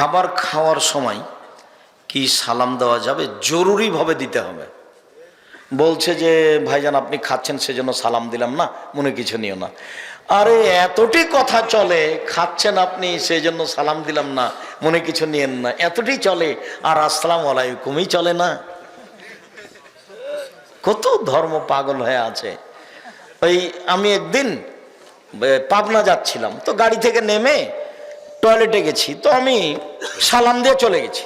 খাবার খাওয়ার সময় কি সালাম দেওয়া যাবে? জরুরিভাবে দিতে হবে। বলছে যে, ভাইজান, আপনি খাচ্ছেন, সেজন্য সালাম দিলাম না, মনে কিছু নিও না। আরে, এতটি কথা চলে, খাচ্ছেন আপনি সেই জন্য সালাম দিলাম না, মনে কিছু নিয়েন না। এতটি চলে, আর আসসালাম আলাইকুমই চলে না। কত ধর্ম পাগল হয়ে আছে। ওই, আমি একদিন পাবনা যাচ্ছিলাম, তো গাড়ি থেকে নেমে টয়লেটে গেছি, তো আমি সালাম দিয়ে চলে গেছি।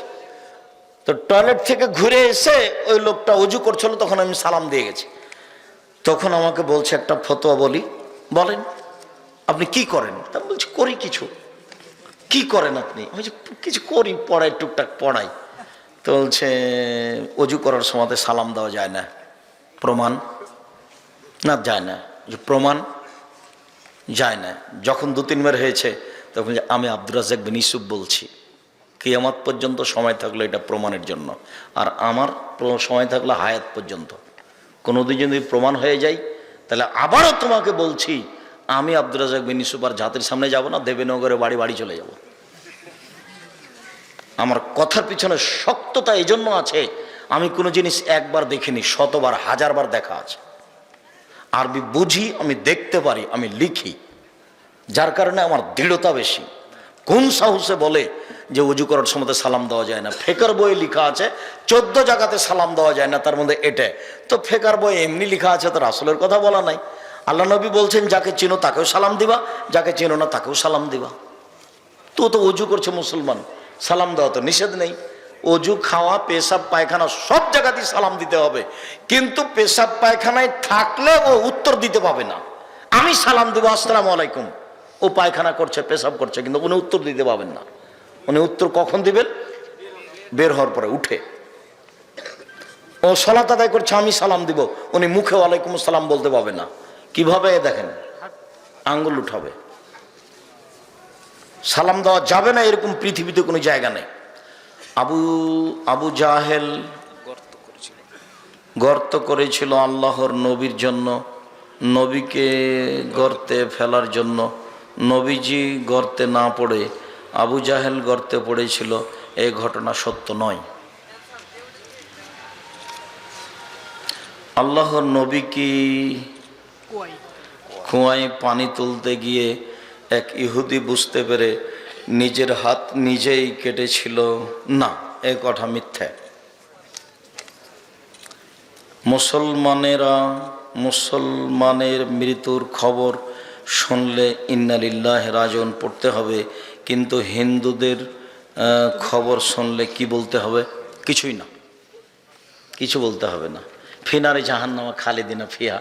তো টয়লেট থেকে ঘুরে এসে ওই লোকটা উজু করছিল, তখন আমি সালাম দিয়ে গেছি। তখন আমাকে বলছে একটা ফতোয়া বলি, বলেন, আপনি কি করেন? তা বলছি, করি কিছু। কি করেন আপনি? আমি কিছু করি, পড়াই, টুকটাক পড়াই। তো বলছে অজু করার সময় সালাম দেওয়া যায় না। প্রমাণ? না, যায় না। যে প্রমাণ? যায় না। যখন দু তিনবার হয়েছে তখন আমি আব্দুর রাজাক বিন ইসুফ বলছি, কিয়ামত পর্যন্ত সময় থাকল এটা প্রমাণের জন্য। আর আমার সময় থাকল হায়াত পর্যন্ত। কোনো দিন যদি প্রমাণ হয়ে যায়, তাহলে আবারও তোমাকে বলছি, আমি আব্দুর রাজাক বিন ইসুফ আর জাতির সামনে যাব না, দেবেনগরে বাড়ি বাড়ি চলে যাব। আমার কথার পিছনে শক্ততা এই জন্য আছে, আমি কোনো জিনিস একবার দেখিনি, শতবার, হাজারবার দেখা আছে। আরবি বুঝি, আমি দেখতে পারি, আমি লিখি। যার কারণে আমার দৃঢ়তা বেশি। কোন সাহসে বলে যে উজু করার সময় সালাম দেওয়া যায় না? ফেকার বইয়ে লেখা আছে, চোদ্দ জায়গাতে সালাম দেওয়া যায় না, তার মধ্যে এটা। তো ফেকার বই এমনি লেখা আছে, তো রাসুলের কথা বলা নাই। আল্লাহ নবী বলছেন, যাকে চিনো তাকেও সালাম দিবা, যাকে চিনো না তাকেও সালাম দিবা। তো তো অজু করছে মুসলমান, সালাম দেওয়া তো নিষেধ নেই। অজু খাওয়া, পেশাব, পায়খানা সব জায়গাতেই সালাম দিতে হবে। কিন্তু পেশাব, পায়খানায় থাকলে ও উত্তর দিতে পাবে না। আমি সালাম দেবো, আসসালামু আলাইকুম। ও পায়খানা করছে, পেশাব করছে, কিন্তু উনি উত্তর দিতে পাবেন না। উনি উত্তর কখন দিবেন? বের হওয়ার পরে, উঠে। ও সলাত আদায় করছে, আমি সালাম দিব। উনি মুখে ওয়ালাইকুম সালাম বলতে পাবে না। কীভাবে দেখেন, আঙ্গুল উঠাবে। সালাম দেওয়া যাবে না, এরকম পৃথিবীতে কোনো জায়গা নেই। আবু আবু জাহেল গর্ত করেছিল আল্লাহর নবীর জন্য, নবীকে গর্তে ফেলার জন্য। নবীজি গর্তে না পড়ে আবু জাহেল গর্তে পড়েছিল এই ঘটনা সত্য নয়। আল্লাহর নবী কি কুয়ায় পানি তুলতে গিয়ে এক ইহুদি বুঝতে পেরে নিজের হাত নিজেই কেটেছিল? না এ কথা মিথ্যা। মুসলমানেরা মুসলমানের মৃত্যুর খবর শুনলে ইন্নালিল্লাহ রাজন পড়তে হবে, কিন্তু হিন্দুদের খবর শুনলে কি বলতে হবে? কিছুই না। কিছু বলতে হবে না। ফিনারে জাহান্নামা খালিদিনা ফিয়া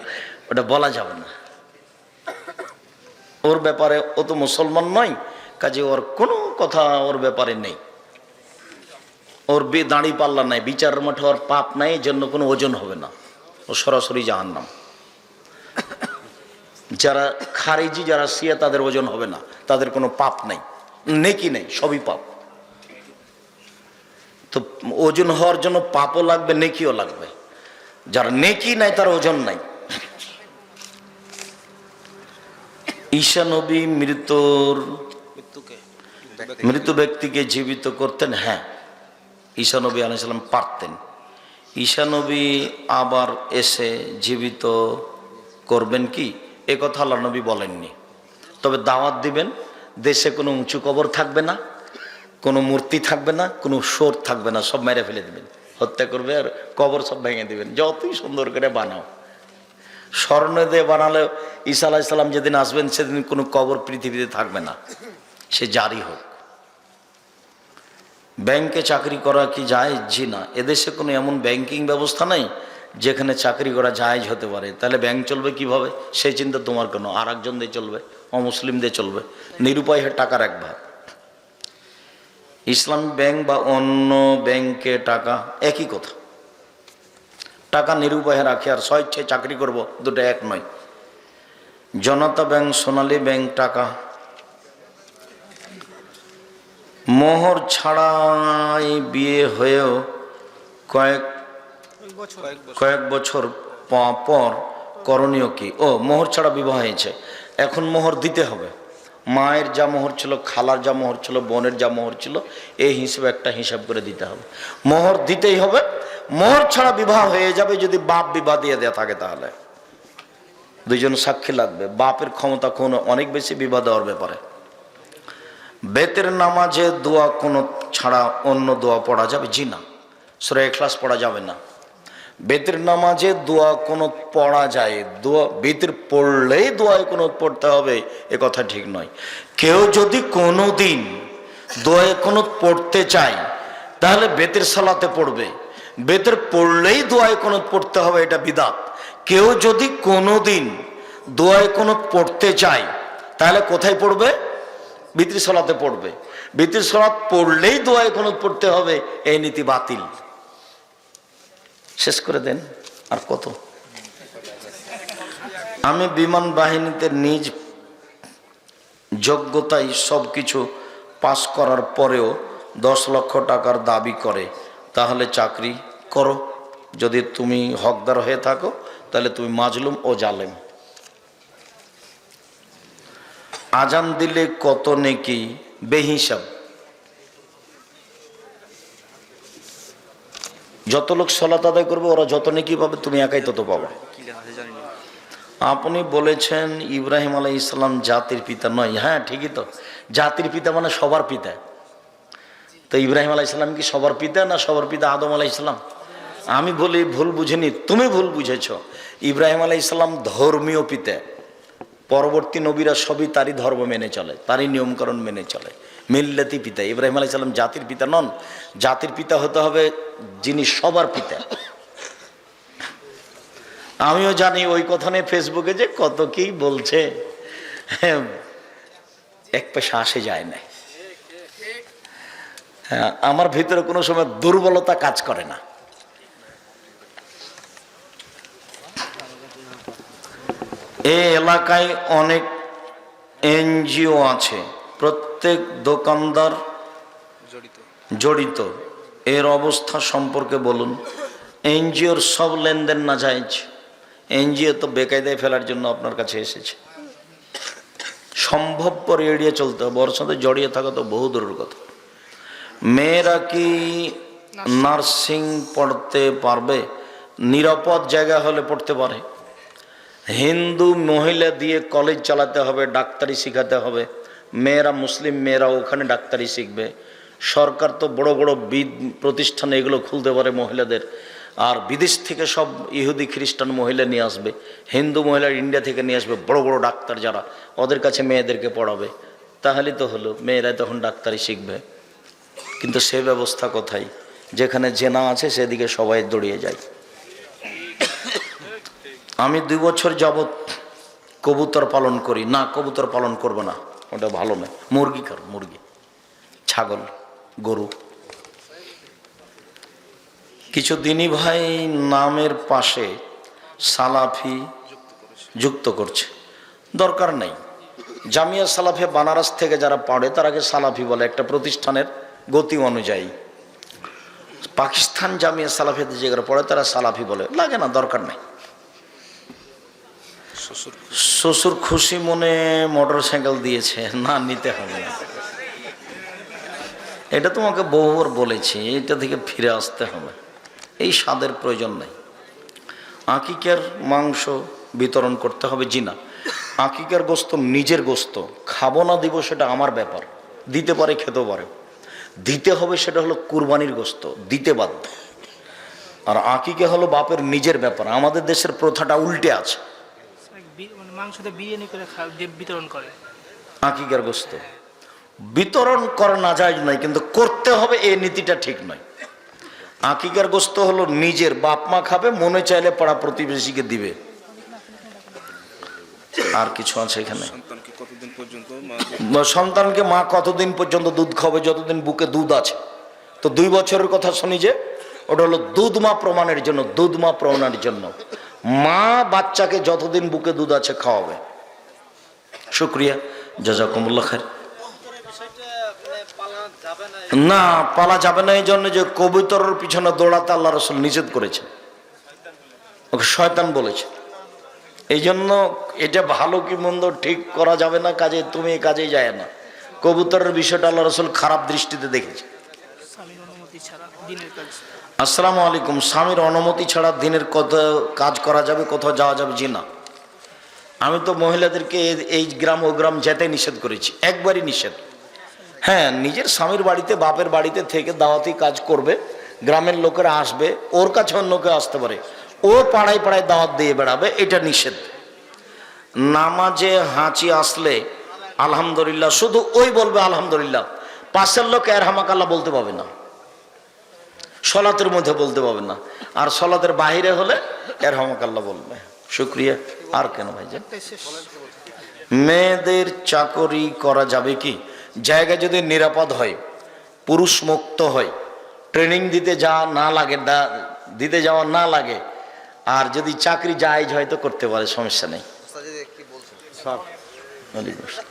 ওটা বলা যাবে না। ওর ব্যাপারে ও তো মুসলমান নয়, কাজে ওর কোনো কথা ওর ব্যাপারে নেই। ওর বে দাঁড়ি পাল্লা নাই বিচার মাঠে ওর পাপ নাই, এর জন্য কোনো ওজন হবে না। ও সরাসরি জাহান্নাম। যারা খারিজি যারা সিয়া তাদের ওজন হবে না। তাদের কোনো পাপ নেই। নেকি নেই সবই পাপ। তো ওজন হওয়ার জন্য পাপও লাগবে নেকিও লাগবে। যার নেকি নাই তার ওজন নাই। ঈশা নবী মৃত্যুর মৃত ব্যক্তিকে জীবিত করতেন হ্যাঁ। ঈশা নবী আলাইসাল্লাম পারতেন। ঈশা নবী আবার এসে জীবিত করবেন কি? এ কথা আল্লাহ নবী বলেননি। তবে দাওয়াত দিবেন, দেশে কোনো উঁচু কবর থাকবে না, কোনো মূর্তি থাকবে না, কোনো সোর থাকবে না, সব মেরে ফেলে দিবেন। হত্যা করবে আর কবর সব ভেঙে দিবেন। যতই সুন্দর করে বানাও। স্বর্ণ দিয়ে বানালে ঈসা আলাইসাল্লাম যেদিন আসবেন, সেদিন কোনো কবর পৃথিবীতে থাকবে না। সে জারি হোক। ব্যাংকে চাকরি করা কি যায় জি না। এদেশে কোনো এমন ব্যাংকিং ব্যবস্থা নেই যেখানে চাকরি করা জায়েজ হতে পারে, তাহলে ব্যাংক চলবে কীভাবে? সেই চিন্তা তোমার কেন? আর একজন দিয়ে চলবে, অমুসলিম দিয়ে চলবে। নিরুপায় হয়ে টাকা রাখবা ইসলাম ব্যাংক বা অন্য ব্যাংকে টাকা, একই কথা। টাকা নিরুপায় রাখে আর স্বেচ্ছায় চাকরি করব, দুটো এক নয়। জনতা ব্যাংক সোনালী ব্যাংক টাকা। মোহর ছাড়াই বিয়ে হয়েও কয়েক কয়েক বছর। পর করণীয় কি? ও মোহর ছাড়া বিবাহ হয়েছে। এখন মোহর দিতে হবে। মায়ের যা মোহর ছিল খালার যা মোহর ছিল বোনের যা মোহর ছিল এই হিসেবে একটা হিসাব করে দিতে হবে। মোহর দিতেই হবে। মোহর ছাড়া বিবাহ হয়ে যাবে যদি বাপ বিবাহ দিয়ে দেওয়া থাকে তাহলে। দুইজন সাক্ষী লাগবে। বাপের ক্ষমতা কোনো অনেক বেশি বিবাহ দেওয়ার ব্যাপারে। বেতের নামাজে দোয়া কোনো ছাড়া অন্য দোয়া পড়া যাবে? জি না। সুরে ক্লাস পড়া যাবে না। বেতের নামাজে দোয়া কোনো পড়া যায়। দোয়া বেতের পড়লেই দোয়ায় কোনো পড়তে হবে, এ কথা ঠিক নয়। কেউ যদি কোনো দিন দোয়ায় কোনো পড়তে চায়, তাহলে বেতের সালাতে পড়বে। বেতের পড়লেই দোয়ায় কোনো পড়তে হবে, এটা বিদাত। কেউ যদি কোনো দিন দোয়ায় কোনো পড়তে চায়, তাহলে কোথায় পড়বে? সলাতে পড়বে। সলাত পড়লেই দোয়ায় কোনো পড়তে হবে, এই নীতি বাতিল। শেষ করে দেন, আর কত? আমি বিমান বাহিনীতে নিজ যোগ্যতায় সব কিছু পাস করার পরেও দশ লক্ষ টাকার দাবি করে। তাহলে চাকরি করো। যদি তুমি হকদার হয়ে থাকো, তাহলে তুমি মাজলুম ও জালেম। আজান দিলে কত নেকি? বেহিসাব। যত লোক সলাত আদায় করবে, ওরা যত নেকি পাবে, তুমি একাই তত পাবে। আপনি বলেছেন ইব্রাহিম আলাই ইসলাম জাতির পিতা নয়। হ্যাঁ ঠিকই তো। জাতির পিতা মানে সবার পিতা। তো ইব্রাহিম আলাই ইসলাম কি সবার পিতা না সবার পিতা আদম আলাই ইসলাম আমি বলি ভুল বুঝিনি, তুমি ভুল বুঝেছ। ইব্রাহিম আলাই ইসলাম ধর্মীয় পিতা। পরবর্তী নবীরা সবই তারই ধর্ম মেনে চলে, তারই নিয়মকরণ মেনে চলে। মিল্লাতি পিতা। ইব্রাহিম আলাই সাল্লাম জাতির পিতা নন। জাতির পিতা হতে হবে যিনি সবার পিতা। আমিও জানি ওই কথা নিয়ে ফেসবুকে যে কত কি বলছে। এক পেশা আসে যায় না হ্যাঁ, আমার ভিতরে কোনো সময় দুর্বলতা কাজ করে না। এই এলাকায় অনেক এনজিও আছে। প্রত্যেক দোকানদার জড়িত। এর অবস্থা সম্পর্কে বলুন। এনজিওর সব লেনদেন না যায়জ এনজিও তো বেকায়দায় ফেলার জন্য আপনার কাছে এসেছে। সম্ভবপর এড়িয়ে চলতে হবে। ওর সাথে জড়িয়ে থাকা তো বহু দূরের কথা। মেয়েরা কি নার্সিং পড়তে পারবে? নিরাপদ জায়গা হলে পড়তে পারে। হিন্দু মহিলা দিয়ে কলেজ চালাতে হবে ডাক্তারি শিখাতে হবে। মেয়েরা মুসলিম, মেয়েরা ওখানে ডাক্তারি শিখবে। সরকার তো বড় বড় বিদ প্রতিষ্ঠানে এগুলো খুলতে পারে মহিলাদের। আর বিদেশ থেকে সব ইহুদি, খ্রিস্টান মহিলা নিয়ে আসবে। হিন্দু মহিলা ইন্ডিয়া থেকে নিয়ে আসবে, বড় বড় ডাক্তার যারা, ওদের কাছে মেয়েদেরকে পড়াবে। তাহলে তো হলো, মেয়েরা তখন ডাক্তারি শিখবে। কিন্তু সে ব্যবস্থা কোথায়? যেখানে জেনা আছে, সেদিকে সবাই দৌড়িয়ে যায়। আমি দুই বছর যাবৎ কবুতর পালন করি। না, কবুতর পালন করব না। ওটা ভালো নয় মুরগি কর মুরগি। ছাগল, গরু। কিছু দিনী ভাই নামের পাশে সালাফি যুক্ত করছে। দরকার নেই। জামিয়া সালাফে বানারস থেকে যারা পড়ে তারাকে সালাফি বলে একটা প্রতিষ্ঠানের গতি অনুযায়ী। পাকিস্তান জামিয়া সালাফিতে যেগুলো পড়ে, তারা সালাফি বলে। লাগে না, দরকার নেই। শ্বশুর খুশি। মনে মোটর সাইকেল দিয়েছে, না নিতে হবে। এটা তোমাকে বহুবার বলেছি, এটা থেকে ফিরে আসতে হবে। এই স্বাদের প্রয়োজন নেই। আকিকের মাংস বিতরণ করতে হবে জি না আকিকের গোস্ত নিজের গোস্ত। খাব না, দিব সেটা আমার ব্যাপার। দিতে পারে, খেতেও পারে। দিতে হবে সেটা হলো কুরবানির গোস্ত। দিতে বাধ্য। আর আকিকে হলো বাপের নিজের ব্যাপার। আমাদের দেশের প্রথাটা উল্টে আছে। মাংসতে বিরিয়ানি করে বিতরণ করে। আকিকার গোস্ত বিতরণ করা না যায় নাই কিন্তু করতে হবে এই নীতিটা ঠিক নয়। আকিকার গোস্ত হলো নিজের বাপ মা খাবে মনে চাইলে পাড়া প্রতিবেশীকে দিবে। আর কিছু আছে এখানে? সন্তানকে কতদিন পর্যন্ত মা সন্তানকে মা কতদিন পর্যন্ত দুধ খাবে যতদিন বুকে দুধ আছে? তো দুই বছরের কথা শুনি যে ওটা হলো দুধ মা প্রমাণের জন্য দুধ মা প্রমাণের জন্য। মা বাচ্চাকে যতদিন বুকে দুধ আছে খাওয়াবে। শুক্রিয়া, জাজাকুমুল্লাহ খার না, পালা যাবে না এই জন্য যে কবিতরের পিছনে দৌড়াতে আল্লাহ রসুল নিষেধ করেছে ওকে শয়তান বলেছে। এই জন্য এটা ভালো কি মন্দ ঠিক করা যাবে না, কাজে তুমি কাজে যায় না। কবুতরের বিষয়টা আল্লাহ রসুল খারাপ দৃষ্টিতে দেখেছে স্বামীর অনুমতি ছাড়া দিনের কাজ আসসালামু আলাইকুম, স্বামীর অনুমতি ছাড়া দিনের কত কাজ করা যাবে, কোথাও যাওয়া যাবে? জি না। আমি তো মহিলাদেরকে এই গ্রাম, ও গ্রাম যেতে নিষেধ করেছি, একবারই নিষেধ। হ্যাঁ নিজের স্বামীর বাড়িতে, বাপের বাড়িতে থেকে দাওয়াতি কাজ করবে, গ্রামের লোকেরা আসবে, ওর কাছে অন্য কেউ আসতে পারে। ও পাড়ায় পাড়ায় দাওয়াত দিয়ে বেড়াবে, এটা নিষেধ। নামাজে হাঁচি আসলে, আলহামদুলিল্লাহ, শুধু ওই বলবে আলহামদুলিল্লাহ, পাশের লোক এরহামাকাল্লাহ বলতে পাবে না। সলাতের মধ্যে বলতে পাবে না। আর সলাতের বাহিরে হলে এর হমকাল্লা বলবে। শুক্রিয়া। আর কেন ভাই মেয়েদের চাকরি করা যাবে কি? জায়গা যদি নিরাপদ হয় পুরুষ মুক্ত হয় ট্রেনিং দিতে যাওয়া না লাগে দিতে যাওয়া না লাগে আর যদি চাকরি জায়জ হয় তো করতে পারে সমস্যা নেই ওয়ালাইকুম আসসালাম।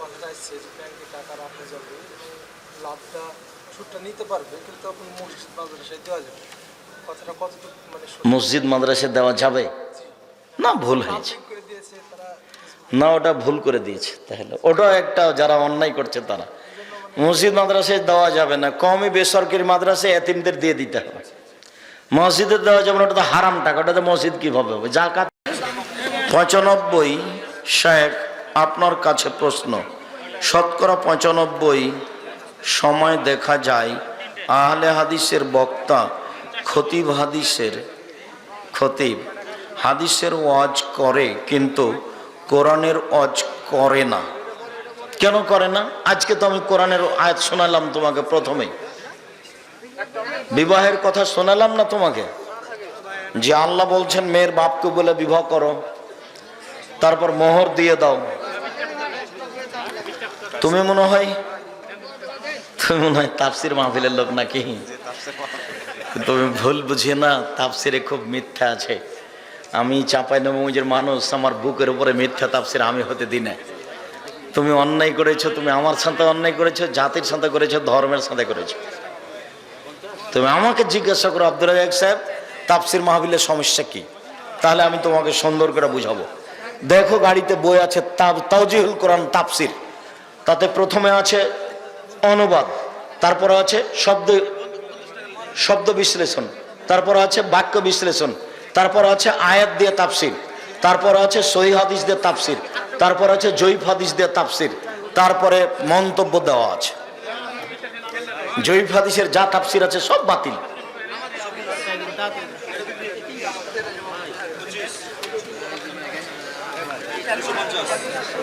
কথাটা এসছে যে ব্যাংকে টাকা রাখা যাবে লাভটা সুদটা নিতে পারবে কিন্তু আপনি মসজিদ মাদ্রাসায় দেওয়া যাবে কথাটা কতটুকু মানে মসজিদ মাদ্রাসে দেওয়া যাবে? না ভুল হয়েছে। না ওটা ভুল করে দিয়েছে তাহলে। ওটা একটা যারা অন্যায় করছে তারা। মসজিদ মাদ্রাসায় দেওয়া যাবে না। কমই বেসরকারি মাদ্রাসায় এতিমদের দিয়ে দিতে হবে। মসজিদে দেওয়া যাবে না ওটা তো হারাম টাকা। ওটা তো মসজিদ কীভাবে হবে? যা কাজ পঁচানব্বই শেখ আপনার কাছে প্রশ্ন। শতকরা পঁচানব্বই সময় দেখা যায়। আহলে হাদিসের বক্তা, খতিব হাদিসের খতিব, হাদিসের ওয়াজ করে কিন্তু কোরআনের ওয়াজ করে না। কেন করে না? আজকে তো আমি কোরআনের আয়াত শোনালাম তোমাকে প্রথমেই বিবাহের কথা শোনালাম না তোমাকে? যে আল্লাহ বলছেন, মেয়ের বাপকে বলে বিবাহ করো, তারপর মোহর দিয়ে দাও। তুমি মনে হয় তুমি মনে হয় তাফসির মাহফিলের লোক নাকি? তুমি ভুল বুঝিয়ে না, তাফসিরে খুব মিথ্যা আছে। আমি চাপাই নবমুজের মানুষ, আমার বুকের উপরে মিথ্যা তাফসির আমি হতে দিই না তুমি অন্যায় করেছ, তুমি আমার সাথে অন্যায় করেছ, জাতির সাথে করেছ, ধর্মের সাথে করেছ। তুমি আমাকে জিজ্ঞাসা করো, আব্দুল রাজাক সাহেব, তাফসির মাহবিলের সমস্যা কি? তাহলে আমি তোমাকে সুন্দর করে বুঝাবো। দেখো, গাড়িতে বই আছে তাওজিহুল কোরআন তাফসির। তাতে প্রথমে আছে অনুবাদ। তারপরে আছে শব্দ শব্দ বিশ্লেষণ। তারপর আছে বাক্য বিশ্লেষণ। তারপর আছে আয়াত দিয়ে তাফসির। তারপর আছে সহি হাদিস দিয়ে তাফসির। তারপর আছে জৈব হাদিস দিয়ে তাফসির। তারপরে মন্তব্য দেওয়া আছে। জৈব হাদিসের যা তাপসির আছে সব বাতিল।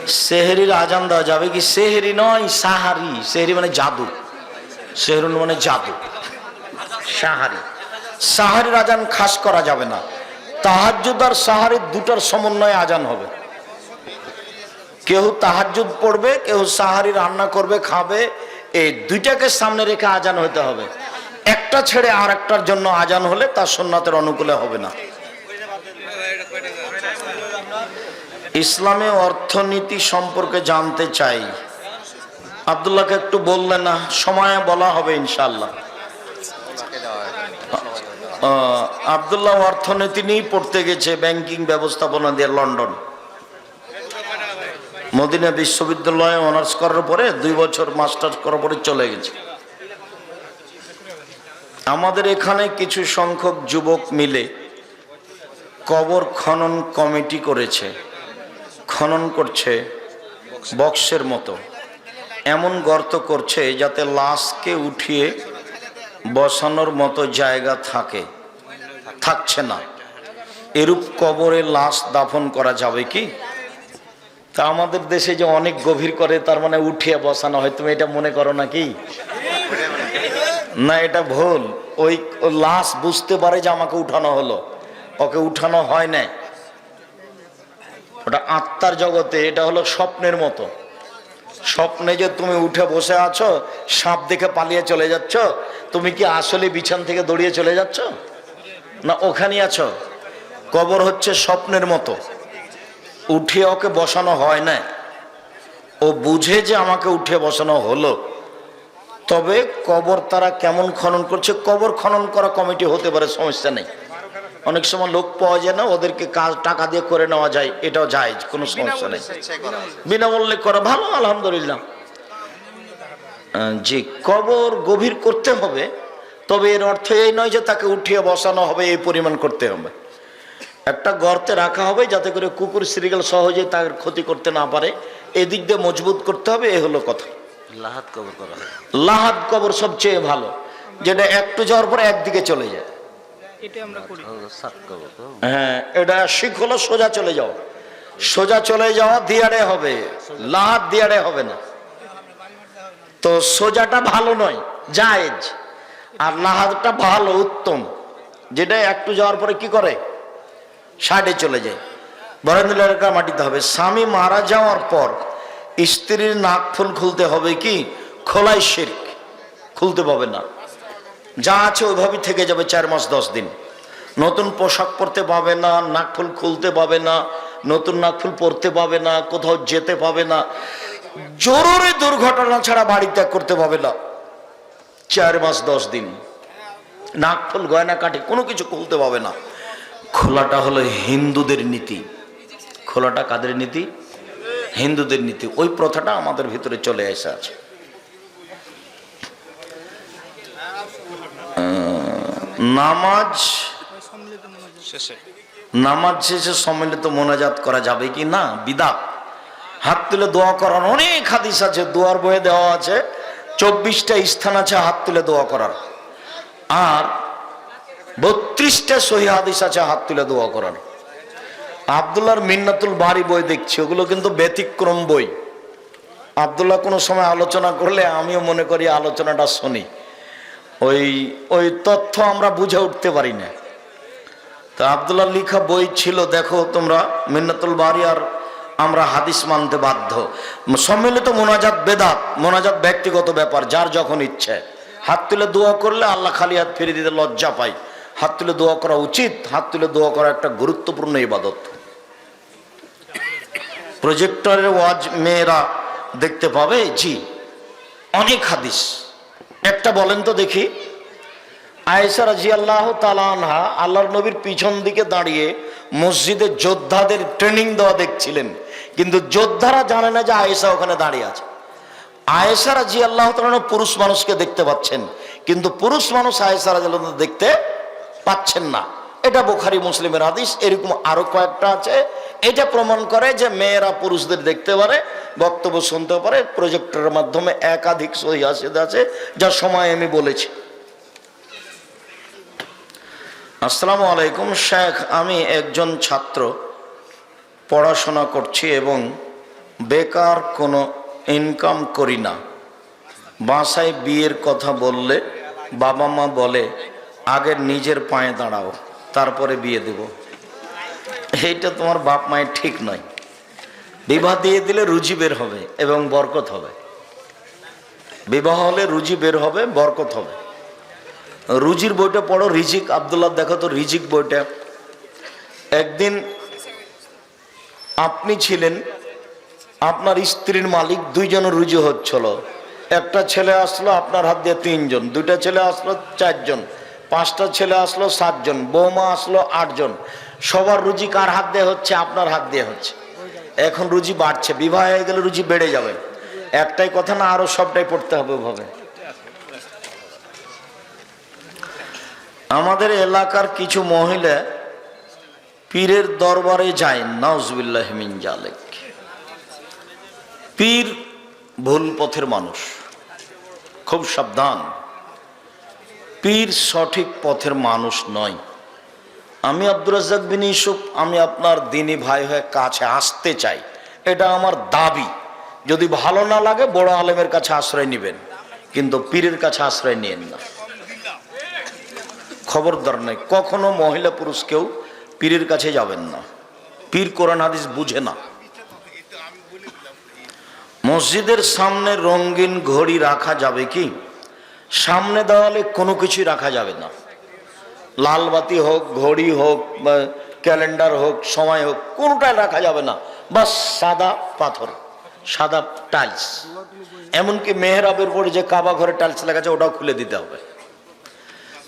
সেহেরির আজান দেওয়া যাবে কি? সেহেরি নয়, সাহারি। সেহেরি মানে জাদু। সেহরুন মানে জাদু। সাহারি। সাহারির আজান খাস করা যাবে না। তাহাজ্জুদ আর সাহারির দুটার সমন্বয়ে আজান হবে। কেউ তাহাজ্জুদ পড়বে কেউ সাহারি রান্না করবে, খাবে, এই দুইটাকে সামনে রেখে আজান হতে হবে। একটা ছেড়ে আর একটার জন্য আজান হলে তার সন্ন্যতের অনুকূলে হবে না। ইসলামে অর্থনীতি সম্পর্কে জানতে চাই। আবদুল্লাহকে একটু বললে না, সময়ে বলা হবে ইনশাল্লাহ আবদুল্লাহ অর্থনীতি নিয়েই পড়তে গেছে, ব্যাংকিং ব্যবস্থাপনা দিয়ে লন্ডন। মদিনা বিশ্ববিদ্যালয়ে অনার্স করার পরে দুই বছর মাস্টার্স করার পরে চলে গেছে। আমাদের এখানে কিছু সংখ্যক যুবক মিলে কবর খনন কমিটি করেছে। খনন করছে বক্সের মতো। এমন গর্ত করছে যাতে লাশকে উঠিয়ে বসানোর মতো জায়গা থাকে। থাকছে না। এরূপ কবরে লাশ দাফন করা যাবে কি? তা আমাদের দেশে যে অনেক গভীর করে, তার মানে উঠিয়ে বসানো হয়। তুমি এটা মনে করো নাকি? না, এটা ভুল। ওই লাশ বুঝতে পারে যে আমাকে উঠানো হলো। ওকে উঠানো হয় না ওটা আত্মার জগতে, এটা হলো স্বপ্নের মতো। স্বপ্নে যে তুমি উঠে বসে আছো, সাপ দেখে পালিয়ে চলে যাচ্ছ, তুমি কি আসলে বিছান থেকে দৌড়িয়ে চলে যাচ্ছ? না ওখানে আছো। কবর হচ্ছে স্বপ্নের মতো। উঠে ওকে বসানো হয় না ও বুঝে যে আমাকে উঠে বসানো হলো। তবে কবর তারা কেমন খনন করছে? কবর খনন করা কমিটি হতে পারে, সমস্যা নেই। অনেক সময় লোক পাওয়া যায় না ওদেরকে কাজ টাকা দিয়ে করে নেওয়া যায় এটাও যায় কোনো সমস্যা নেই। বিনামূল্যে করা ভালো আলহামদুলিল্লাহ। জি কবর গভীর করতে হবে তবে এর অর্থ এই নয় যে তাকে উঠিয়ে বসানো হবে এই পরিমাণ করতে হবে। একটা গর্তে রাখা হবে যাতে করে কুকুর সিরিগাল সহজে তার ক্ষতি করতে না পারে। এদিক দিয়ে মজবুত করতে হবে এ হলো কথা। লাহাত কবর করা লাহাত লাহাদ কবর সবচেয়ে ভালো যেটা একটু যাওয়ার পরে একদিকে চলে যায়। হ্যাঁ এটা শিখ হলো সোজা চলে যাও। সোজা চলে যাওয়া দিয়ারে হবে। লাহাদ দিয়ারে হবে না। তো সোজাটা ভালো নয়, জায়েজ। আর লাহাদটা ভালো, উত্তম। যেটা একটু যাওয়ার পরে কি করে? সাইডে চলে যায়। বরেন্দ্র এলাকার মাটিতে হবে। স্বামী মারা যাওয়ার পর স্ত্রীর নাক ফুল খুলতে হবে কি? খোলাই শির্ক। খুলতে পাবে না। যা আছে ওইভাবেই থেকে যাবে চার মাস, দশ দিন। নতুন পোশাক পরতে পাবে না নাকফুল খুলতে পাবে না, নতুন নাকফুল পরতে পাবে না, কোথাও যেতে পাবে না। জরুরি দুর্ঘটনা ছাড়া বাড়ি ত্যাগ করতে পাবে না। চার মাস, দশ দিন। নাকফুল গয়না কাঠি, কোনো কিছু খুলতে পাবে না। খোলাটা হলো হিন্দুদের নীতি। খোলাটা কাদের নীতি? হিন্দুদের নীতি। ওই প্রথাটা আমাদের ভিতরে চলে এসে আছে। নামাজ শেষে। নামাজ শেষে সম্মিলিত মোনাজাত করা যাবে কি না? বিদাত। হাত তুলে দোয়া করার অনেক হাদিস আছে দোয়ার বইয়ে দেওয়া আছে চব্বিশটা স্থান আছে হাত তুলে দোয়া করার। আর বত্রিশটা সহি হাদিস আছে হাত তুলে দোয়া করার। আবদুল্লাহর মিন্নাতুল বাড়ি বই দেখছি ওগুলো কিন্তু ব্যতিক্রম বই। আবদুল্লাহ কোনো সময় আলোচনা করলে আমিও মনে করি আলোচনাটা শুনি। ওই ওই তথ্য আমরা বুঝে উঠতে পারি না। তা আবদুল্লাহ লিখা বই ছিল, দেখো তোমরা, মিন্নাতুল বাড়ি আর আমরা হাদিস মানতে বাধ্য। সম্মিলিত মোনাজাত বেদাত, মোনাজাত ব্যক্তিগত ব্যাপার, যার যখন ইচ্ছে। হাত তুলে দোয়া করলে আল্লাহ খালি হাত ফিরে দিতে লজ্জা পাই হাত তুলে দোয়া করা উচিত, হাত তুলে দোয়া করা একটা গুরুত্বপূর্ণ ইবাদত। প্রজেক্টরের ওয়াজ মেয়েরা দেখতে পাবে, জি, অনেক হাদিস। একটা বলেন তো দেখি। আয়েশা রাজি আল্লাহ তালানহা আল্লাহর নবীর পিছন দিকে দাঁড়িয়ে মসজিদে যোদ্ধাদের ট্রেনিং দেওয়া দেখছিলেন। কিন্তু যোদ্ধারা জানে না যে আয়েশা ওখানে দাঁড়িয়ে আছে। আয়েশা রাজি আল্লাহ তালান পুরুষ মানুষকে দেখতে পাচ্ছেন। কিন্তু পুরুষ মানুষ আয়েশা রাজি আল্লাহ দেখতে পাচ্ছেন না। এটা বোখারি মুসলিমের হাদিস, এরকম আরও কয়েকটা আছে। এটা প্রমাণ করে যে মেয়েরা পুরুষদের দেখতে পারে, বক্তব্য শুনতে পারে প্রজেক্টরের মাধ্যমে একাধিক সহি আছে যার সময় আমি বলেছি। আসসালামু আলাইকুম, শেখ, আমি একজন ছাত্র, পড়াশোনা করছি এবং বেকার কোনো ইনকাম করি না। বাসায় বিয়ের কথা বললে বাবা মা বলে, আগে নিজের পায়ে দাঁড়াও। তারপরে বিয়ে দেব। এইটা তোমার বাপ মায়ের ঠিক নয়। বিবাহ দিয়ে দিলে রুজি বের হবে এবং বরকত হবে। বিবাহ হলে রুজি বের হবে, বরকত হবে। রুজির বইটা পড়ো, রিজিক। আবদুল্লাহ, দেখো তো রিজিক বইটা। একদিন আপনি ছিলেন, আপনার স্ত্রীর মালিক, দুইজন রুজি হচ্ছিল। একটা ছেলে আসলো আপনার হাত দিয়ে তিনজন, দুইটা ছেলে আসলো চারজন। পাঁচটা ছেলে আসলো, সাতজন। বৌমা আসলো, আটজন। সবার রুজি কার হাত দিয়ে হচ্ছে? আপনার হাত দিয়ে হচ্ছে। এখন রুজি বাড়ছে। বিবাহ হয়ে গেলে রুজি বেড়ে যাবে। একটাই কথা না, আরও সবটাই পড়তে হবে ওভাবে। আমাদের এলাকার কিছু মহিলা পীরের দরবারে যায়, নাউজবিল্লাহ মিন জালেক। পীর ভুল পথের মানুষ। খুব সাবধান। পীর সঠিক পথের মানুষ নয় আমি আব্দুর বিন ইউসুফ, আমি আপনার দিনী ভাই হয়ে কাছে আসতে চাই। এটা আমার দাবি। যদি ভালো না লাগে, বড় আলেমের কাছে আশ্রয় নেবেন। কিন্তু পীরের কাছে আশ্রয় নিয়েন না খবরদার নাই কখনো মহিলা পুরুষ কেউ পীরের কাছে যাবেন না। পীর কোরআন হাদিস বুঝে না। মসজিদের সামনে রঙিন ঘড়ি রাখা যাবে কি? সামনে দেওয়ালে কোনো কিছু রাখা যাবে না। লাল বাতি হোক, ঘড়ি হোক, বা ক্যালেন্ডার হোক, সময় হোক, কোনোটাই রাখা যাবে না। বাস সাদা পাথর, সাদা টাইলস। এমনকি মেহরাবের উপরে যে কাবা ঘরে টাইলস লাগাচ্ছে, ওটাও খুলে দিতে হবে।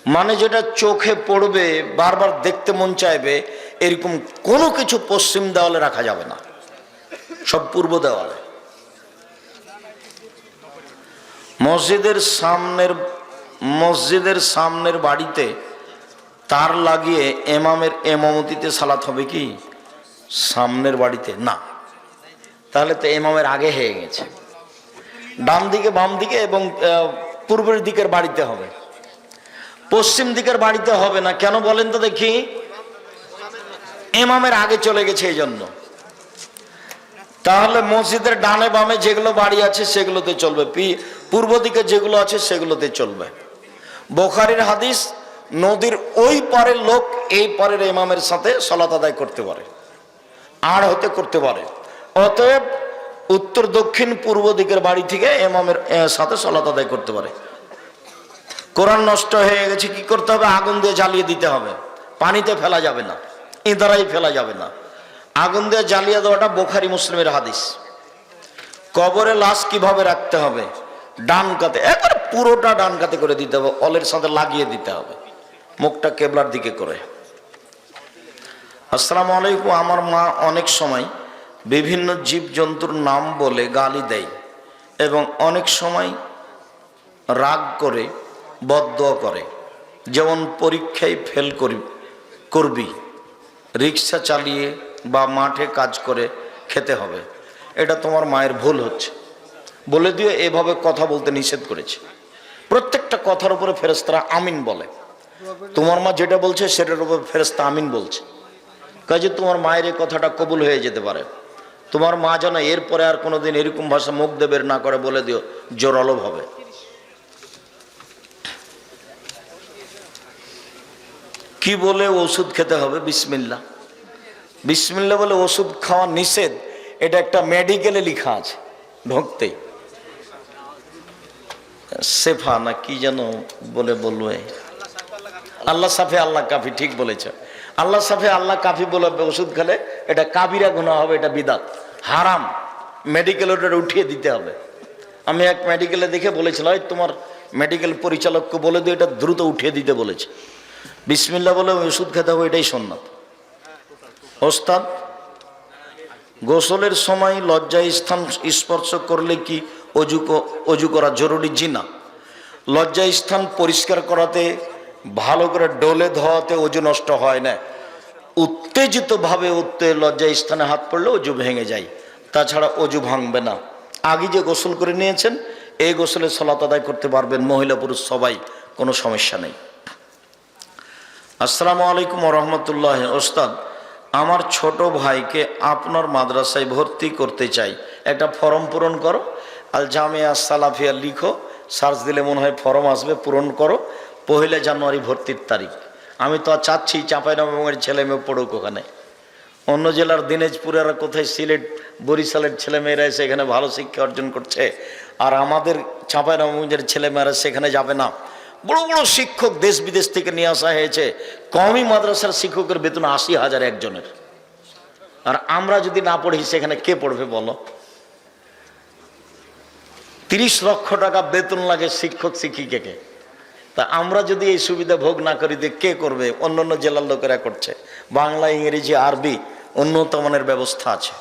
মানে যেটা চোখে পড়বে, বারবার দেখতে মন চাইবে, এরকম কোনো কিছু পশ্চিম দেওয়ালে রাখা যাবে না। সব পূর্ব দেওয়ালে। মসজিদের সামনের মসজিদের সামনের বাড়িতে তার লাগিয়ে এমামের এমামতিতে সালাত হবে কি? সামনের বাড়িতে, না। তাহলে তো এমামের আগে হয়ে গেছে। ডান দিকে, বাম দিকে এবং পূর্বের দিকের বাড়িতে হবে। পশ্চিম দিকের বাড়িতে হবে না। কেন বলেন তো দেখি? এমামের আগে চলে গেছে এই জন্য তাহলে মসজিদের ডানে বামে যেগুলো বাড়ি আছে সেগুলোতে চলবে। পূর্ব দিকে যেগুলো আছে সেগুলোতে চলবে। বোখারির হাদিস, নদীর ওই পারের লোক এই পারের ইমামের সাথে সলাত আদায় করতে পারে, আর হতে করতে পারে। অতএব উত্তর, দক্ষিণ, পূর্ব দিকের বাড়ি থেকে এমামের সাথে সলাত আদায় করতে পারে। কোরআন নষ্ট হয়ে গেছে, কি করতে হবে? আগুন দিয়ে জ্বালিয়ে দিতে হবে। পানিতে ফেলা যাবে না, ইঁদারাই ফেলা যাবে না। আগুন দিয়ে জ্বালিয়ে দেওয়াটা বোখারি মুসলিমের হাদিস। কবরে লাশ কীভাবে রাখতে হবে? ডান কাতে একবার পুরোটা ডান কাতে করে দিতে হবে, অলের সাথে লাগিয়ে দিতে হবে। মুখটা কেবলার দিকে করে। আসসালামু আলাইকুম, আমার মা অনেক সময় বিভিন্ন জীবজন্তুর নাম বলে গালি দেয় এবং অনেক সময় রাগ করে বদ্ধ করে। যেমন পরীক্ষায় ফেল করি করবি, রিক্সা চালিয়ে বা মাঠে কাজ করে খেতে হবে। এটা তোমার মায়ের ভুল হচ্ছে। বলে দিও, এভাবে কথা বলতে নিষেধ করেছে। প্রত্যেকটা কথার উপরে ফেরেস্তারা আমিন বলে। তোমার মা যেটা বলছে, সেটার উপর ফেরেস্তা আমিন বলছে। কাজে তোমার মায়ের এই কথাটা কবুল হয়ে যেতে পারে। তোমার মা যেন এরপরে আর কোনোদিন এরকম ভাষা মুখ দেবের না করে, বলে দিও জোরালো হবে। কি বলে ওষুধ খেতে হবে? বিসমিল্লা বিসমিল্লা বলে ওষুধ খাওয়া নিষেধ, এটা একটা মেডিকেলে লেখা আছে, ঢুকতেই। সেফা না কি যেন বলে বলব? আল্লাহ সাফে আল্লাহ কাফি, ঠিক বলেছ। আল্লাহ সাফে আল্লাহ কাফি বলে ওষুধ খেলে এটা কাবিরা গুণা হবে, এটা বিদাত। হারাম। মেডিকেল ওটা উঠিয়ে দিতে হবে। আমি এক মেডিকেলে দেখে বলেছিলাম, "এই তোমার মেডিকেল পরিচালককে বলে দিও এটা দ্রুত উঠিয়ে দিতে বলেছে। বিসমিল্লা বলে ওষুধ খেতে হবে, এটাই সন্ন্যত ওস্তাদ, গোসলের সময় লজ্জা স্থান স্পর্শ করলে কি অজু অজু করা জরুরি? জি না। লজ্জা স্থান পরিষ্কার করাতে, ভালো করে ডোলে ধোয়াতে অজু নষ্ট হয় না। উত্তেজিতভাবে উত্তে লজ্জা স্থানে হাত পড়লে অজু ভেঙে যায়। তাছাড়া অজু ভাঙবে না। আগে যে গোসল করে নিয়েছেন, এই গোসলে সলাত আদায় করতে পারবেন মহিলা পুরুষ সবাই, কোনো সমস্যা নেই। আসসালামু আলাইকুম রহমতুল্লাহ। ওস্তাদ আমার ছোট ভাইকে আপনার মাদ্রাসায় ভর্তি করতে চাই। একটা ফর্ম পূরণ করো। আল জামিয়া সালাফিয়া লিখো। সার্চ দিলে মনে হয় ফর্ম আসবে, পূরণ করো। পহেলা জানুয়ারি ভর্তির তারিখ। আমি তো আর চাচ্ছি চাঁপাইনবাবগঞ্জের ছেলে মেয়ে পড়ুক ওখানে। অন্য জেলার দিনাজপুরের কোথায় সিলেট, বরিশালের ছেলেমেয়েরা এসে এখানে ভালো শিক্ষা অর্জন করছে? আর আমাদের চাঁপাইনবাবগঞ্জের ছেলেমেয়েরা সেখানে যাবে না। বড় বড় শিক্ষক দেশ বিদেশ থেকে নিয়ে আসা হয়েছে। কমই মাদ্রাসার শিক্ষকের বেতন আশি হাজার একজনের। আর আমরা যদি না পড়ি, সেখানে কে পড়বে বলো? তিরিশ লক্ষ টাকা বেতন লাগে শিক্ষক শিক্ষিকাকে। তা আমরা যদি এই সুবিধা ভোগ না করি দিয়ে কে করবে? অন্য অন্য জেলার লোকেরা করছে। বাংলা, ইংরেজি, আরবি উন্নত মানের ব্যবস্থা আছে।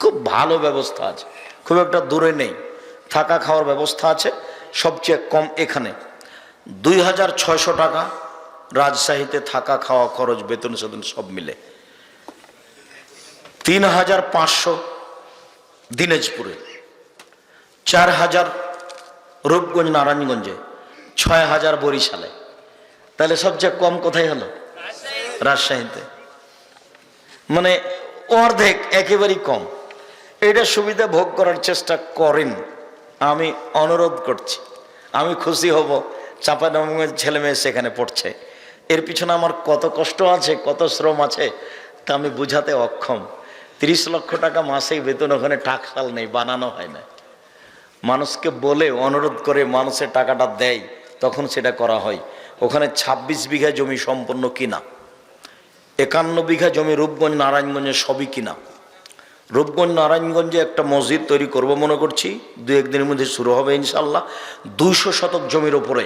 খুব ভালো ব্যবস্থা আছে। খুব একটা দূরে নেই। থাকা খাওয়ার ব্যবস্থা আছে। সবচেয়ে কম এখানে। দুই হাজার ছয়শো টাকা রাজশাহীতে থাকা, খাওয়া, খরচ, বেতন, সেতন সব মিলে। তিন হাজার পাঁচশো দিনাজপুরে। চার হাজার রূপগঞ্জ, নারায়ণগঞ্জে। ছয় হাজার বরিশালে। তাহলে সবচেয়ে কম কোথায় হলো? রাজশাহীতে। মানে অর্ধেক একেবারেই কম। এটা সুবিধা ভোগ করার চেষ্টা করেন। আমি অনুরোধ করছি। আমি খুশি হব চাঁপানগঞ্জের ছেলে মেয়ে সেখানে পড়ছে। এর পিছনে আমার কত কষ্ট আছে, কত শ্রম আছে, তা আমি বুঝাতে অক্ষম। তিরিশ লক্ষ টাকা মাসেই বেতন, ওখানে টাকশাল নেই, বানানো হয় না। মানুষকে বলে, অনুরোধ করে মানুষের টাকাটা দেয়, তখন সেটা করা হয়। ওখানে ২৬ বিঘা জমি সম্পন্ন কিনা? একান্ন বিঘা জমি রূপগঞ্জ, নারায়ণগঞ্জে সবই কিনা? রূপগঞ্জ নারায়ণগঞ্জে একটা মসজিদ তৈরি করব মনে করছি। দু একদিনের মধ্যে শুরু হবে ইনশাল্লাহ দুইশো শতক জমির ওপরে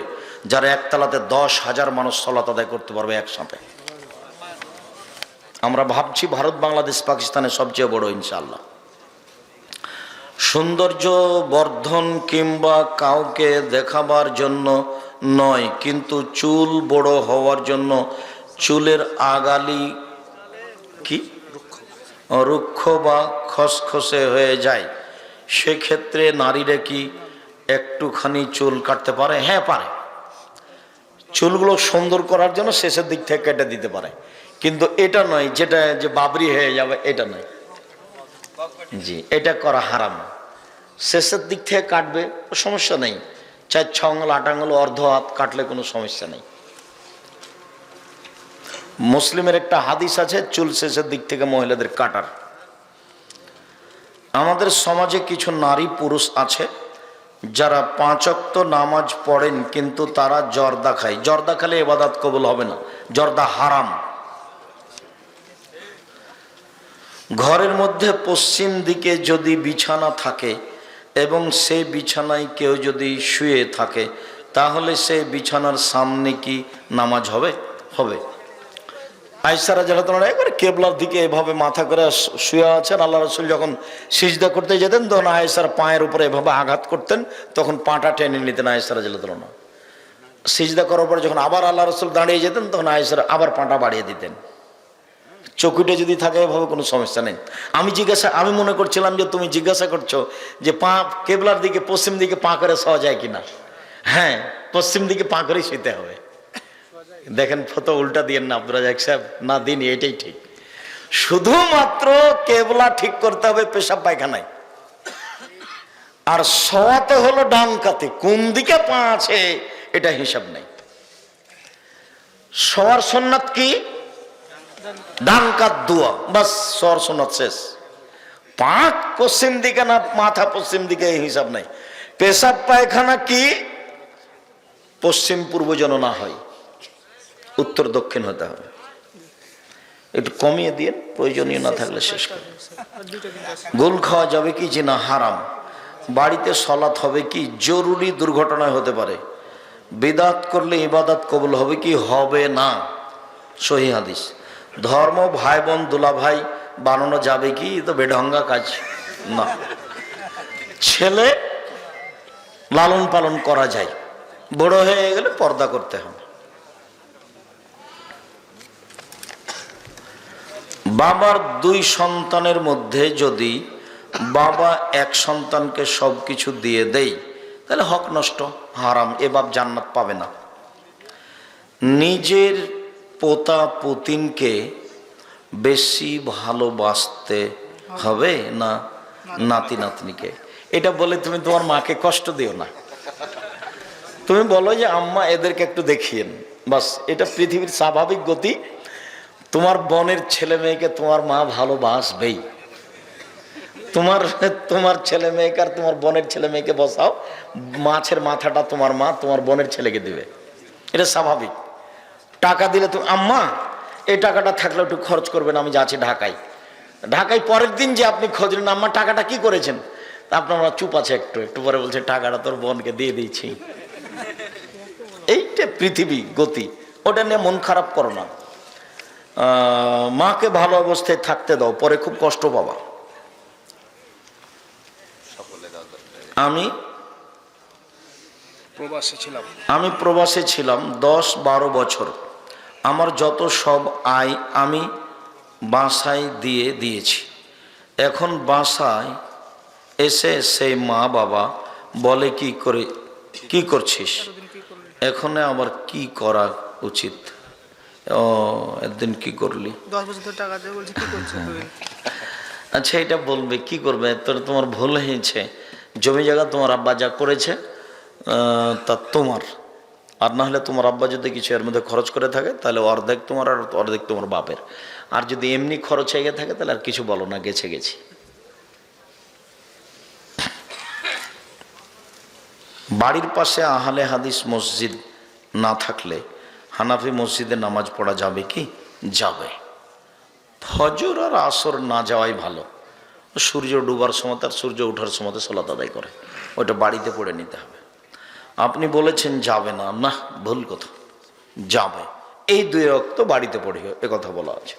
যারা একতলাতে দশ হাজার মানুষ সলাত আদায় করতে পারবে একসাথে। আমরা ভাবছি ভারত, বাংলাদেশ, পাকিস্তানের সবচেয়ে বড় ইনশাল্লাহ সৌন্দর্য বর্ধন কিংবা কাউকে দেখাবার জন্য নয়, কিন্তু চুল বড় হওয়ার জন্য চুলের আগালি কি? রুক্ষ বা খসখসে হয়ে যায়। সেক্ষেত্রে নারীরা কি একটুখানি চুল কাটতে পারে? হ্যাঁ পারে। চুলগুলো সুন্দর করার জন্য শেষের দিক থেকে কেটে দিতে পারে। কিন্তু এটা নয়, যেটা যে বাবরি হয়ে যাবে, এটা নয়। জি, এটা করা হারাম। শেষের দিক থেকে কাটবে, সমস্যা নেই। চার ছ আঙুল আট আঙুল অর্ধ হাত কাটলে কোনো সমস্যা নেই। মুসলিমের একটা হাদিস আছে, চুল শেষের দিক থেকে মহিলাদের কাটার। আমাদের সমাজে কিছু নারী পুরুষ আছে, যারা পাঁচক্ত নামাজ পড়েন, কিন্তু তারা জর্দা খায়। জর্দা খালে এবাদাত কবুল হবে না, জর্দা হারাম। ঘরের মধ্যে পশ্চিম দিকে যদি বিছানা থাকে এবং সেই বিছানায় কেউ যদি শুয়ে থাকে, তাহলে সেই বিছানার সামনে কি নামাজ হবে? হবে। আইসারা যারা তোমার একবার কেবলার দিকে এভাবে মাথা করে শুয়ে আছেন। আল্লাহ রসুল যখন সিজদা করতে যেতেন, তখন আয়েসার পায়ের উপরে এভাবে আঘাত করতেন, তখন পাটা টেনে নিতেন আয়েসারা জেলা তুলনা সিজদা করার পরে যখন আবার আল্লাহ রসুল দাঁড়িয়ে যেতেন, তখন আয়েসার আবার পাটা বাড়িয়ে দিতেন। চকুটে যদি থাকে, এভাবে কোনো সমস্যা নেই। আমি জিজ্ঞাসা, আমি মনে করছিলাম যে তুমি জিজ্ঞাসা করছ যে পা, কেবলার দিকে, পশ্চিম দিকে পা করে শোয়া যায় কিনা? হ্যাঁ পশ্চিম দিকে পা করেই শুতে হবে। দেখেন ফটো উল্টা দিয়ে না আব্দুল রাজাক সাহেব, না, দিন, এটাই ঠিক। শুধুমাত্র কেবলা ঠিক করতে হবে পেশাব পায়খানায়। আর শোয়াতে হলো ডান কাতে, কোন দিকে পা আছে, এটা হিসাব নেই। শোয়ার সন্ন্যাত কি? ডান কাত দুয়া, বাস শোয়ার সন্ন্যাত শেষ। পাক পশ্চিম দিকে না, মাথা পশ্চিম দিকে, এই হিসাব নাই। পেশাব পায়খানা কি? পশ্চিম পূর্ব যেন না হয়। উত্তর দক্ষিণ হতে হবে। একটু কমিয়ে দিয়ে প্রয়োজনীয় না থাকলে শেষ করে। গোল খাওয়া যাবে কি যে না, হারাম। বাড়িতে সলাৎ হবে কি, জরুরি দুর্ঘটনায় হতে পারে। বেদাত করলে ইবাদাত কবুল হবে কি, হবে না। সহি হাদিস। ধর্ম ভাই বোন দুলা ভাই বানানো যাবে কি তো বেঢঙ্গা কাজ। না। ছেলে লালন পালন করা যায়। বড় হয়ে গেলে পর্দা করতে হবে। বাবার দুই সন্তানের মধ্যে যদি বাবা এক সন্তানকে সব কিছু দিয়ে দেই, তাহলে হক নষ্ট, হারাম, এ বাপ জান্নাত পাবে না। নিজের পোতা পুতিনকে বেশি ভালোবাসতে হবে না নাতি নাতনিকে? এটা বলে তুমি তোমার মাকে কষ্ট দিও না। তুমি বলো যে, আম্মা, এদেরকে একটু দেখিয়েন। বাস, এটা পৃথিবীর স্বাভাবিক গতি তোমার বনের ছেলে মেয়েকে তোমার মা ভালোবাসবেই। তোমার তোমার ছেলে মেয়েকে আর তোমার বোনের ছেলে মেয়েকে বসাও, মাছের মাথাটা তোমার মা তোমার বোনের ছেলেকে দিবে। এটা স্বাভাবিক। টাকা দিলে তুমি আম্মা, এই টাকাটা থাকলে একটু খরচ করবেন, আমি যাচ্ছি ঢাকায়। ঢাকায় পরের দিন যে আপনি খোঁজ নিন আম্মা, টাকাটা কি করেছেন? আপনার চুপ আছে একটু একটু পরে বলছে, টাকাটা তোর বোনকে দিয়ে দিয়েছি। এইটা পৃথিবী গতি। ওটা নিয়ে মন খারাপ করো না। মাকে ভালো অবস্থায় থাকতে দাও পরে খুব কষ্ট পাবা। আমি প্রবাসে ছিলাম। আমি প্রবাসে ছিলাম দশ বারো বছর। আমার যত সব আয় আমি বাসায় দিয়ে দিয়েছি। এখন বাসায় এসে সেই মা বাবা বলে কি করে কি করছিস? এখন আবার কি করা উচিত? ও একদিন কি করলি? কি আচ্ছা এটা বলবে কি করবে? তোর তোমার ভুল হয়েছে। জমি জায়গা তোমার আব্বা যা করেছে তা তোমার। আর না হলে তোমার আব্বা যদি কিছু এর মধ্যে খরচ করে থাকে তাহলে অর্ধেক তোমার আর অর্ধেক তোমার বাপের। আর যদি এমনি খরচ হয়ে থাকে তাহলে আর কিছু বলো না গেছে গেছি। বাড়ির পাশে আহলে হাদিস মসজিদ না থাকলে হানাফি মসজিদে নামাজ পড়া যাবে কি? যাবে। ফজর আর আসর না যাওয়াই ভালো। সূর্য ডুবার সময় তার সূর্য ওঠার সময় সলাত আদায় করে। ওটা বাড়িতে পড়ে নিতে হবে। আপনি বলেছেন যাবে না। না ভুল কথা। যাবে। এই দুই রক্ত বাড়িতে পড়ে, এ কথা বলা আছে।